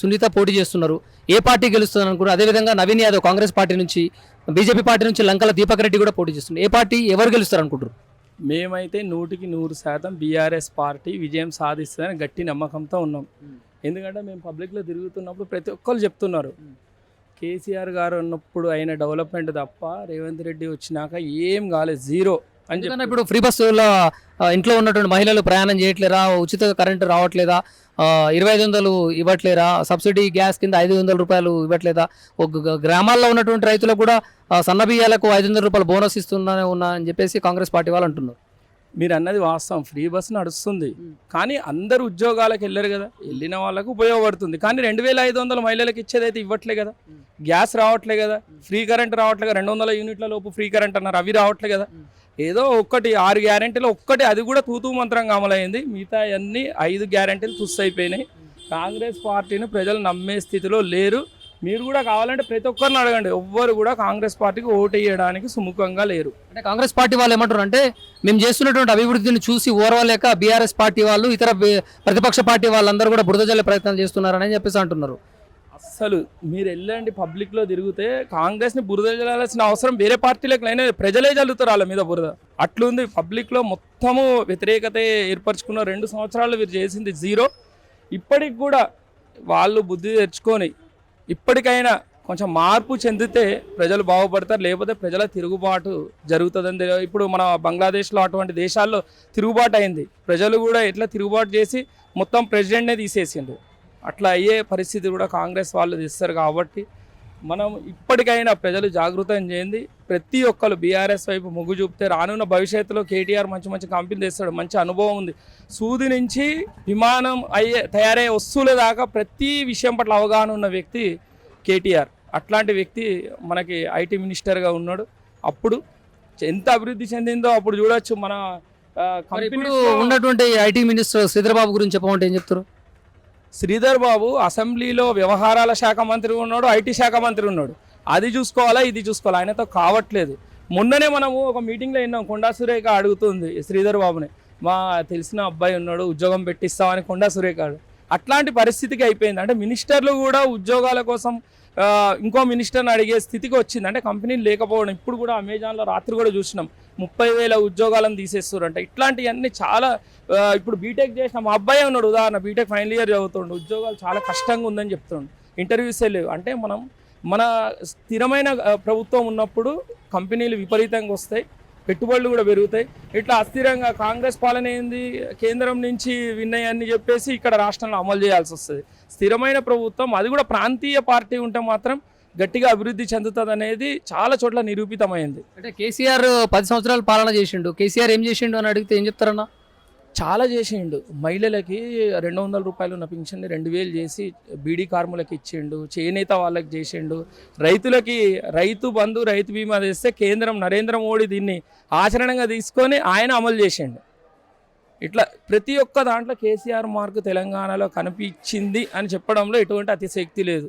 సునీత పోటీ చేస్తున్నారు. ఏ పార్టీ గెలుస్తుంది అనుకున్నారు అదేవిధంగా నవీన్ యాదవ్ కాంగ్రెస్ పార్టీ నుంచి బీజేపీ పార్టీ నుంచి లంకల దీపక్ రెడ్డి కూడా పోటీ చేస్తున్నారు. ఏ పార్టీ ఎవరు గెలుస్తారు అనుకుంటారు మేమైతే నూటికి నూరు శాతం బీఆర్ఎస్ పార్టీ విజయం సాధిస్తుందని గట్టి నమ్మకంతో ఉన్నాం. ఎందుకంటే మేము పబ్లిక్లో తిరుగుతున్నప్పుడు ప్రతి ఒక్కరు చెప్తున్నారు. కేసీఆర్ గారు ఉన్నప్పుడు అయిన డెవలప్మెంట్ తప్ప రేవంత్ రెడ్డి వచ్చినాక ఏం కాలేదు. జీరో. అని చెప్పి ఇప్పుడు ఫ్రీ బస్సులో ఇంట్లో ఉన్నటువంటి మహిళలు ప్రయాణం చేయట్లేరా ఉచిత కరెంటు రావట్లేదా? ఇరవై ఐదు వందలు ఇవ్వట్లేరా సబ్సిడీ గ్యాస్ కింద ఐదు వందల రూపాయలు ఇవ్వట్లేదా? ఒక గ్రామాల్లో ఉన్నటువంటి రైతులకు కూడా సన్న బియ్యాలకు ఐదు వందల రూపాయలు బోనస్ ఇస్తున్నా ఉన్నా అని చెప్పేసి కాంగ్రెస్ పార్టీ వాళ్ళు అంటున్నారు. మీరు అన్నది వాస్తవం. ఫ్రీ బస్ నడుస్తుంది. కానీ అందరు ఉద్యోగాలకు వెళ్ళరు కదా. వెళ్ళిన వాళ్ళకు ఉపయోగపడుతుంది. కానీ రెండు వేల ఐదు వందల మహిళలకు ఇచ్చేదైతే ఇవ్వట్లే కదా. గ్యాస్ రావట్లే కదా. ఫ్రీ కరెంట్ రావట్లే కదా. రెండు వందల యూనిట్ల లోపు ఫ్రీ కరెంట్ అన్నారు. అవి రావట్లే కదా. ఏదో ఒక్కటి ఆరు గ్యారెంటీలు ఒక్కటి అది కూడా తూతూ మంత్రంగా అమలైంది. మిగతా అన్ని ఐదు గ్యారెంటీలు తుస్ అయిపోయినాయి. కాంగ్రెస్ పార్టీని ప్రజలు నమ్మే స్థితిలో లేరు. మీరు కూడా కావాలంటే ప్రతి ఒక్కరిని అడగండి. ఎవ్వరు కూడా కాంగ్రెస్ పార్టీకి ఓటు వేయడానికి సుముఖంగా లేరు. అంటే కాంగ్రెస్ పార్టీ వాళ్ళు ఏమంటారు అంటే మేము చేస్తున్నటువంటి అభివృద్ధిని చూసి ఓర్వలేక బీఆర్ఎస్ పార్టీ వాళ్ళు ఇతర ప్రతిపక్ష పార్టీ వాళ్ళందరూ కూడా బురద జల్లే ప్రయత్నాలు చేస్తున్నారని చెప్పేసి అంటున్నారు. అసలు మీరు వెళ్ళండి పబ్లిక్లో తిరిగితే కాంగ్రెస్ని బురద జల్లాల్సిన అవసరం వేరే పార్టీలకు లేనే ప్రజలే జల్లుతారు వాళ్ళ మీద బురద. అట్లుంది పబ్లిక్లో మొత్తము వ్యతిరేకత ఏర్పరచుకున్న రెండు సంవత్సరాలు వీరు చేసింది జీరో ఇప్పటికి కూడా వాళ్ళు బుద్ధి తెచ్చుకొని ఇప్పటికైనా కొంచెం మార్పు చెందితే ప్రజలు బాగుపడతారు లేకపోతే ప్రజల తిరుగుబాటు జరుగుతుందని ఇప్పుడు మన బంగ్లాదేశ్లో అటువంటి దేశాల్లో తిరుగుబాటు అయింది. ప్రజలు కూడా ఎట్లా తిరుగుబాటు చేసి మొత్తం ప్రెసిడెంట్నే తీసేసిండ్రు. అట్లా అయ్యే పరిస్థితి కూడా కాంగ్రెస్ వాళ్ళు తెస్తారు కాబట్టి మనం ఇప్పటికైనా ప్రజలు జాగృతం చేయండి. ప్రతి ఒక్కరు బీఆర్ఎస్ వైపు మొగ్గు చూపితే రానున్న భవిష్యత్తులో కేటీఆర్ మంచి మంచి కంపెనీలు తెస్తాడు. మంచి అనుభవం ఉంది. సూది నుంచి విమానం అయ్యే తయారయ్యే వస్తువుల దాకా ప్రతి విషయం పట్ల అవగాహన ఉన్న వ్యక్తి కేటీఆర్. అట్లాంటి వ్యక్తి మనకి ఐటీ మినిస్టర్గా ఉన్నాడు. అప్పుడు ఎంత అభివృద్ధి చెందిందో అప్పుడు చూడొచ్చు మన ఉన్నటువంటి ఐటీ మినిస్టర్ శ్రీధరబాబు గురించి చెప్పమంటే ఏం చెప్తారు? శ్రీధర్ బాబు అసెంబ్లీలో వ్యవహారాల శాఖ మంత్రి ఉన్నాడు ఐటీ శాఖ మంత్రి ఉన్నాడు. అది చూసుకోవాలా ఇది చూసుకోవాలా? ఆయనతో కావట్లేదు. మొన్ననే మనము ఒక మీటింగ్లో విన్నాం కొండా సురేఖ అడుగుతుంది శ్రీధర్ బాబుని. మా తెలిసిన అబ్బాయి ఉన్నాడు ఉద్యోగం పెట్టిస్తామని కొండా సురేఖ అట్లాంటి పరిస్థితికి అయిపోయింది. అంటే మినిస్టర్లు కూడా ఉద్యోగాల కోసం ఇంకో మినిస్టర్ని అడిగే స్థితికి వచ్చింది. అంటే కంపెనీలు లేకపోవడం ఇప్పుడు కూడా అమెజాన్లో రాత్రి కూడా చూసినాం. ముప్పై వేల ఉద్యోగాలను తీసేస్తారంట ఇట్లాంటివన్నీ చాలా ఇప్పుడు బీటెక్ చేసిన మా అబ్బాయి ఉన్నాడు. ఉదాహరణ బీటెక్ ఫైనల్ ఇయర్ చదువుతుండు. ఉద్యోగాలు చాలా కష్టంగా ఉందని చెప్తుండు. ఇంటర్వ్యూస్ లేవు. అంటే మనం మన స్థిరమైన ప్రభుత్వం ఉన్నప్పుడు కంపెనీలు విపరీతంగా వస్తాయి. పెట్టుబడులు కూడా పెరుగుతాయి. ఇట్లా అస్థిరంగా కాంగ్రెస్ పాలన ఏంది? కేంద్రం నుంచి విన్నాయని చెప్పేసి ఇక్కడ రాష్ట్రంలో అమలు చేయాల్సి వస్తుంది. స్థిరమైన ప్రభుత్వం అది కూడా ప్రాంతీయ పార్టీ ఉంటే మాత్రం గట్టిగా అభివృద్ధి చెందుతుంది అనేది చాలా చోట్ల నిరూపితమైంది. అంటే కేసీఆర్ పది సంవత్సరాలు పాలన చేసిండు. కేసీఆర్ ఏం చేసిండు అని అడిగితే ఏం చెప్తారన్నా? చాలా చేసిండు. మహిళలకి రెండు వందల రూపాయలు ఉన్న పింఛన్ని రెండు వేలు చేసి బీడీ కార్ములకు ఇచ్చిండు చేనేత వాళ్ళకి చేసిండు. రైతులకి రైతు బంధు రైతు బీమా తెస్తే కేంద్రం నరేంద్ర మోడీ దీన్ని ఆచరణగా తీసుకొని ఆయన అమలు చేసిండు. ఇట్లా ప్రతి ఒక్క దాంట్లో కేసీఆర్ మార్కు తెలంగాణలో కనిపించింది అని చెప్పడంలో ఎటువంటి అతిశక్తి లేదు.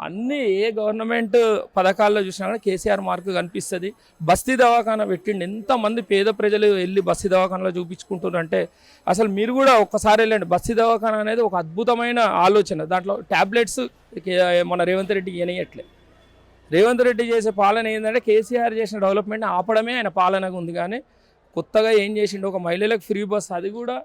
అన్ని ఏ గవర్నమెంట్ పథకాల్లో చూసినా కూడా కేసీఆర్ మార్క్ కనిపిస్తుంది. బస్తీ దవాఖానా పెట్టిండు. ఎంతమంది పేద ప్రజలు వెళ్ళి బస్తీ దవాఖానలో చూపించుకుంటున్నారంటే అసలు మీరు కూడా ఒక్కసారి వెళ్ళండి. బస్తీ దవాఖానా అనేది ఒక అద్భుతమైన ఆలోచన. దాంట్లో ట్యాబ్లెట్స్ మన రేవంత్ రెడ్డి ఇయనయట్లే రేవంత్ రెడ్డి చేసే పాలన ఏంటంటే కేసీఆర్ చేసిన డెవలప్మెంట్ ఆపడమే ఆయన పాలనగా ఉంది. కానీ కొత్తగా ఏం చేసిండు? ఒక మహిళలకు ఫ్రీ బస్ అది కూడా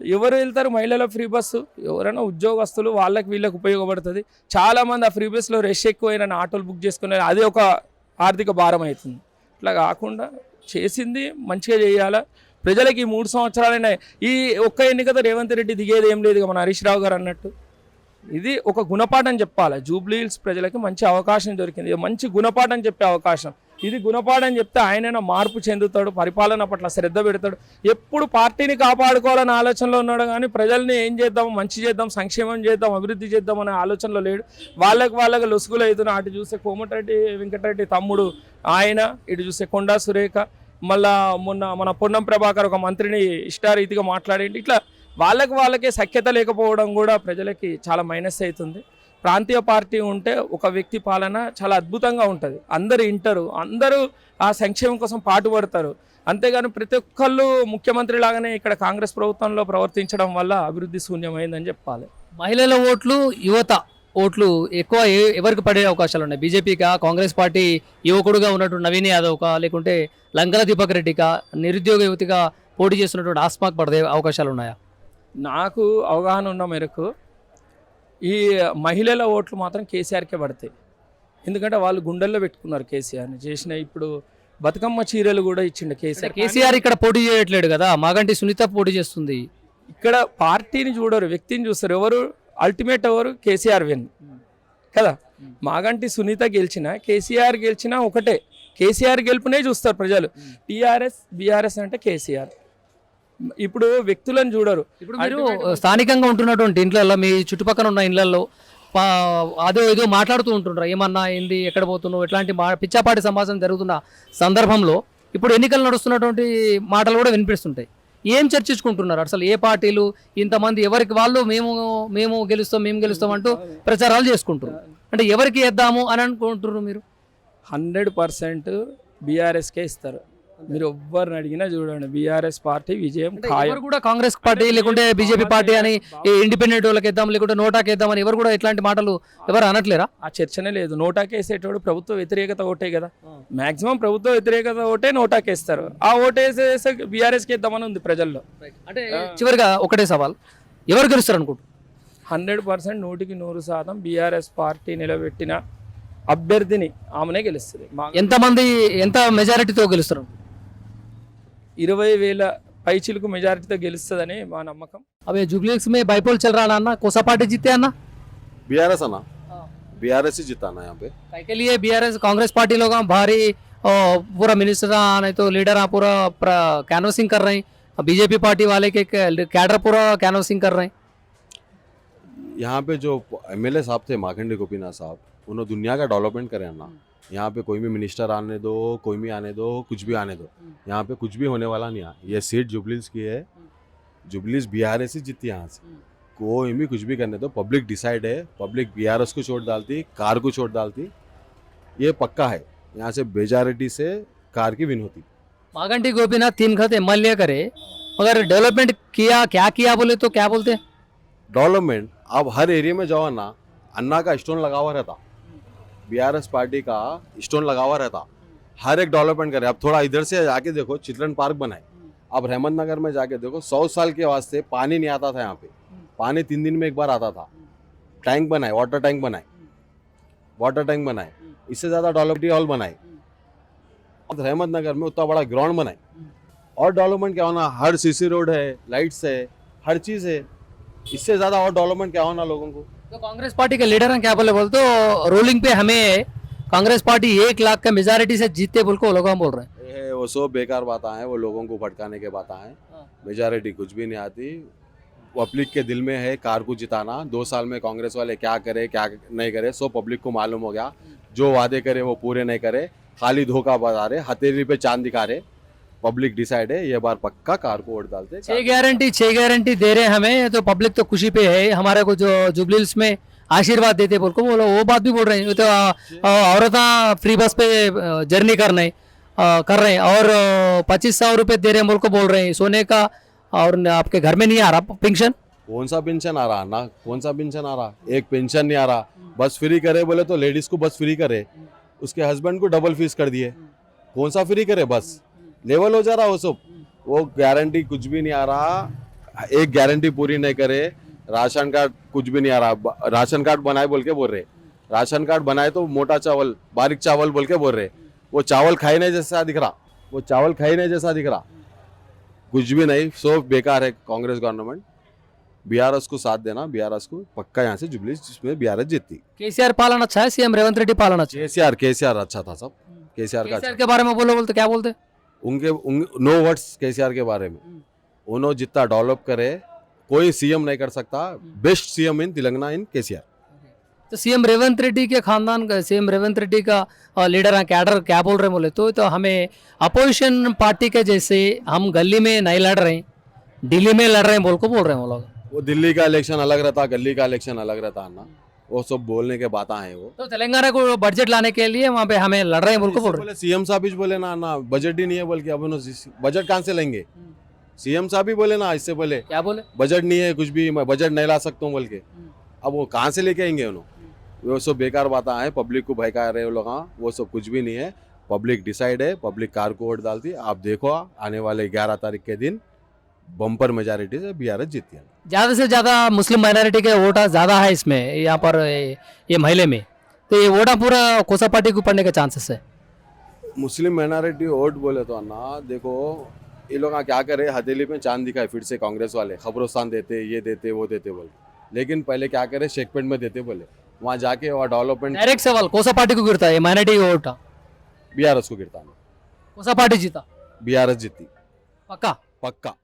ఎవరు వెళ్తారు? మహిళల ఫ్రీ బస్సు ఎవరైనా ఉద్యోగస్తులు వాళ్ళకి వీళ్ళకి ఉపయోగపడుతుంది. చాలామంది ఆ ఫ్రీ బస్సులో రష్ ఎక్కువైన ఆటోలు బుక్ చేసుకునే అది ఒక ఆర్థిక భారం అవుతుంది. ఇట్లా కాకుండా చేసింది మంచిగా చేయాలా? ప్రజలకి ఈ మూడు సంవత్సరాలైనా ఈ ఒక్క ఎన్నికతో రేవంత్ రెడ్డి దిగేది ఏం లేదు ఇక మన హరీష్ రావు గారు అన్నట్టు. ఇది ఒక గుణపాఠం చెప్పాలి? జూబ్లీ హిల్స్ ప్రజలకి మంచి అవకాశం దొరికింది. మంచి గుణపాఠం చెప్పే అవకాశం. ఇది గుణపాఠం చెప్తే ఆయనైనా మార్పు చెందుతాడు పరిపాలన పట్ల శ్రద్ధ పెడతాడు. ఎప్పుడు పార్టీని కాపాడుకోవాలనే ఆలోచనలో ఉన్నాడు కానీ ప్రజల్ని ఏం చేద్దాం మంచి చేద్దాం సంక్షేమం చేద్దాం అభివృద్ధి చేద్దాం అనే ఆలోచనలో లేడు. వాళ్ళకి వాళ్ళకి లొసుగులు అవుతున్నాయి. అటు చూస్తే కోమటిరెడ్డి వెంకటరెడ్డి తమ్ముడు ఆయన ఇటు చూస్తే కొండా సురేఖ మళ్ళా మొన్న మన పొన్నం ప్రభాకర్ ఒక మంత్రిని ఇష్టారీతిగా మాట్లాడేయండి ఇట్లా వాళ్ళకి వాళ్ళకే సఖ్యత లేకపోవడం కూడా ప్రజలకి చాలా మైనస్ అవుతుంది. ప్రాంతీయ పార్టీ ఉంటే ఒక వ్యక్తి పాలన చాలా అద్భుతంగా ఉంటుంది. అందరు ఇంటరు. అందరూ ఆ సంక్షేమం కోసం పాటుపడతారు. అంతేగాని ప్రతి ఒక్కళ్ళు ముఖ్యమంత్రి లాగానే ఇక్కడ కాంగ్రెస్ ప్రభుత్వంలో ప్రవర్తించడం వల్ల అభివృద్ధి శూన్యమైందని చెప్పాలి. మహిళల ఓట్లు యువత ఓట్లు ఎక్కువ ఎవరికి పడే అవకాశాలు ఉన్నాయి? బీజేపీకా కాంగ్రెస్ పార్టీ యువకుడుగా ఉన్నటువంటి నవీన్ యాదవ్కా లేకుంటే లంకల దీపక్ రెడ్డికా నిరుద్యోగ యువతిగా పోటీ చేస్తున్నటువంటి ఆస్మాక్ పడే అవకాశాలు ఉన్నాయా? నాకు అవగాహన ఉన్న మేరకు ఈ మహిళల ఓట్లు మాత్రం కేసీఆర్కే పడతాయి. ఎందుకంటే వాళ్ళు గుండెల్లో పెట్టుకున్నారు కేసీఆర్ని. చేసిన ఇప్పుడు బతుకమ్మ చీరలు కూడా ఇచ్చిండు కేసీఆర్. కేసీఆర్ ఇక్కడ పోటీ చేయట్లేడు కదా? మాగంటి సునీత పోటీ చేస్తుంది. ఇక్కడ పార్టీని చూడరు వ్యక్తిని చూస్తారు. ఎవరు అల్టిమేట్ ఎవరు? కేసీఆర్ విన్ కదా? మాగంటి సునీత గెలిచిన కేసీఆర్ గెలిచినా ఒకటే. కేసీఆర్ గెలుపునే చూస్తారు ప్రజలు. టీఆర్ఎస్ బీఆర్ఎస్ అంటే కేసీఆర్. ఇప్పుడు వ్యక్తులను చూడరు. ఇప్పుడు మీరు స్థానికంగా ఉంటున్నటువంటి ఇండ్లలో మీ చుట్టుపక్కల ఉన్న ఇండ్లలో పా- అదో ఏదో మాట్లాడుతూ ఉంటుంటారు ఏమన్నా ఏంది ఎక్కడ పోతున్నావు ఎట్లాంటి మా పిచ్చాపాటి సమాజం జరుగుతున్న సందర్భంలో ఇప్పుడు ఎన్నికలు నడుస్తున్నటువంటి మాటలు కూడా వినిపిస్తుంటాయి. ఏం చర్చించుకుంటున్నారు? అసలు ఏ పార్టీలు ఇంతమంది ఎవరికి వాళ్ళు మేము మేము గెలుస్తాం మేము గెలుస్తాం అంటూ ప్రచారాలు చేసుకుంటున్నారు. అంటే ఎవరికి వేద్దాము అని అనుకుంటున్నారు మీరు? హండ్రెడ్ పర్సెంట్ బీఆర్ఎస్కే ఇస్తారు. మీరు ఎవ్వరిని అడిగినా చూడండి బీఆర్ఎస్ పార్టీ విజయం ఎవరు కూడా కాంగ్రెస్ పార్టీ లేకుంటే బీజేపీ పార్టీ అని ఇండిపెండెంట్ వాళ్ళకి వేద్దాం లేకుంటే నోటాకి వేద్దాం అని ఎవరు కూడా ఇట్లాంటి మాటలు ఎవరు అనట్లేరా? ఆ చర్చనే లేదు. నోటాకేసేటోడు ప్రభుత్వ వ్యతిరేకత ఓటే కదా. మాక్సిమం ప్రభుత్వ వ్యతిరేకత ఓటే నోటాకేస్తారు. ఆ ఓటేసేసే బీఆర్ఎస్కి ఇద్దామని ఉంది ప్రజల్లో. అంటే చివరిగా ఒకటే సవాల్. ఎవరు గెలుస్తారు అనుకుంటు? హండ్రెడ్ పర్సెంట్ నూటికి నూరు శాతం బీఆర్ఎస్ పార్టీ నిలబెట్టిన అభ్యర్థిని ఆమెనే గెలుస్తుంది. ఎంతమంది ఎంత మెజారిటీతో గెలుస్తారు? ఇరవై వేల పైచిలకు మెజారిటీతో గెలుస్తుందని మా నమ్మకం अबे जुबलिक्स में बाइपोल चल रहा ना कोसा पार्टी जीते हैं ना बीआरएस है ना बीआरएस ही जिताना यहाँ पे काय के लिए बीआरएस कांग्रेस पार्टी लोग भारी अ, पूरा मिनिस्टर नहीं तो लीडर पूरा कैनवसिंग कर रहे हैं बीजेपी पार्टी वाले के कैडर पूरा कैनवसिंग कर रहे हैं यहाँ पे जो एमएलए साहब थे माखंडी गोपीनाथ साहब उन्होंने दुनिया का डेवलपमेंट करे ना। यहाँ पे कोई भी मिनिस्टर आने दो कोई भी आने दो कुछ भी आने दो। यहाँ पे कुछ भी होने वाला नहीं है। ये सीट जुबलीस की है। जुबलीस बिहार से जीती यहाँ से। कोई भी कुछ भी करने दो पब्लिक डिसाइड है। पब्लिक बीआरएस को छोड़ डालती कार को छोड़ डालती। ये पक्का है। यहाँ से मेजॉरिटी से कार की विन होती। मागंटी गोपीनाथ तीन खत एमएलए करे। मगर डेवलपमेंट किया क्या किया बोले तो क्या बोलते डेवलपमेंट अब हर एरिया में जाओ ना, अन्ना का स्टोन लगा हुआ रहता बीआरएस पार्टी का स्टोन लगा हुआ रहता। हर एक डेवलपमेंट करे। अब थोड़ा इधर से जाके देखो चिल्ड्रन पार्क बनाए। अब रहमत नगर में जाके देखो, सौ साल के वास्ते पानी नहीं आता था यहाँ पे। पानी तीन दिन में एक बार आता था। टैंक बनाए वाटर टैंक बनाए। वाटर टैंक बनाए। इससे ज़्यादा डेवलपमेंट हॉल बनाए। अब रहमत नगर में उतना बड़ा ग्राउंड बनाए। और डेवलपमेंट क्या होना, हर सीसी रोड है लाइट्स है, हर चीज़ है। इससे ज़्यादा और डेवलपमेंट क्या होना लोगों को? तो कांग्रेस पार्टी के लीडर हैं क्या बोले बोल तो रोलिंग पे हमें कांग्रेस पार्टी एक लाख का मेजोरिटी से जीते बोल को लोग बोल रहे हैं। वो सब बेकार बातें हैं वो लोगों को भटकाने के बातें हैं। हाँ। मेजॉरिटी कुछ भी नहीं आती। पब्लिक के दिल में है कार को जिताना। दो साल में कांग्रेस वाले क्या करे क्या नहीं करे सो पब्लिक को मालूम हो गया। जो वादे करे वो पूरे नहीं करे। खाली धोखा बता रहे हथेली पे चाँद दिखा रहे। पब्लिक डिसाइड है ये बार पक्का कार को वोट डालते छह गारंटी छह गारंटी दे रहे हैं हमें तो पब्लिक तो खुशी पे है हमारे को जो जुबलील्स में आशीर्वाद देते बोल को बोलो वो बात भी बोल रहे हैं तो औरत फ्री बस पे जर्नी कर रहे कर रहे हैं और पच्चीस सौ रुपये दे रहे हैं बोल को बोल रहे हैं सोने का और आपके घर में नहीं आ रहा पेंशन कौन सा पेंशन आ रहा? ना कौन सा पेंशन आ रहा? एक पेंशन नहीं आ रहा। बस फ्री करे बोले तो लेडीज़ को बस फ्री करे। उसके हस्बैंड को डबल फ़ीस कर दिए। कौन सा फ्री करे बस लेवल हो जा रहा वो सब। वो गारंटी कुछ भी नहीं आ रहा। एक गारंटी पूरी नहीं करे। राशन कार्ड कुछ भी नहीं आ रहा। राशन कार्ड बनाए बोल के बोल रहे। राशन कार्ड बनाए तो मोटा चावल बारीक चावल बोल के बोल रहे। वो चावल खाई नहीं जैसा दिख रहा। वो चावल खाई नहीं जैसा दिख रहा। कुछ भी नहीं। सब बेकार है कांग्रेस गवर्नमेंट बीआरएस को साथ देना। बीआरएस को पक्का यहाँ से जुबली जिसमें बीआरएस जीतती केसीआर पालन अच्छा है। सीएम रेवंत रेड्डी पालन अच्छा केसीआर केसीआर अच्छा था सब। केसीआर का अच्छा। के बारे में बोलो बोलते क्या बोलते? उनके नो वर्ड्स केसीआर के बारे में। उन्होंने जितना डेवलप करे कोई सीएम नहीं कर सकता। Best CM in Telangana in KCR तो सीएम रेवंत रेड्डी के खानदान का सीएम रेवंत रेड्डी का लीडर हैं कैडर क्या बोल रहे हैं बोले? तो, तो हमें अपोजिशन पार्टी के जैसे हम गली में नहीं लड़ रहे हैं दिल्ली में लड़ रहे हैं बोल को बोल रहे हैं वो लोग? वो दिल्ली का इलेक्शन अलग रहता गली का इलेक्शन अलग रहता ना? वो सब बोलने के बातें हैं वो। तो तेलंगाना को बजट लाने के लिए वहाँ पे हमें लड़ रहे हैं बोल बोल सीएम साहब ही बोले ना ना बजट ही नहीं है बोल के अब बजट कहाँ से लेंगे? सीएम साहब ही बोले ना इससे बोले क्या बोले? बजट नहीं है कुछ भी मैं बजट नहीं ला सकता हूँ बोल के अब वो कहाँ से लेके आएँगे उन्होंने? वो सब बेकार बातें हैं पब्लिक को भयका रहे हो लोग हाँ। वो सब कुछ भी नहीं है। पब्लिक डिसाइड है पब्लिक कार को वोट डालती आप देखो आने वाले ग्यारह तारीख के दिन बम्पर मेजोरिटी से बी आर एस जीती है। ज़्यादा से ज़्यादा मुस्लिम माइनॉरिटी के वोटा ज़्यादा है इसमें यहाँ पर ये, महिले में। तो ये वोटा पूरा कोसा पार्टी को पड़ने के चांसेस है। मुस्लिम माइनॉरिटी वोट बोले तो अन्ना देखो ये लोग क्या करे हथेली में चाँद दिखाए फिर से कांग्रेस वाले खबरोस्तान देते ये देते वो देते बोले। लेकिन पहले क्या करे? शेखपेंट में देते बोले। वहाँ जाके वहाँ डेवलपमेंट डायरेक्ट सवाल कोसा पार्टी को गिरता है minority vote B R S को गिरता कोसा पार्टी जीता। बी आर एस जीती। पक्का? पक्का।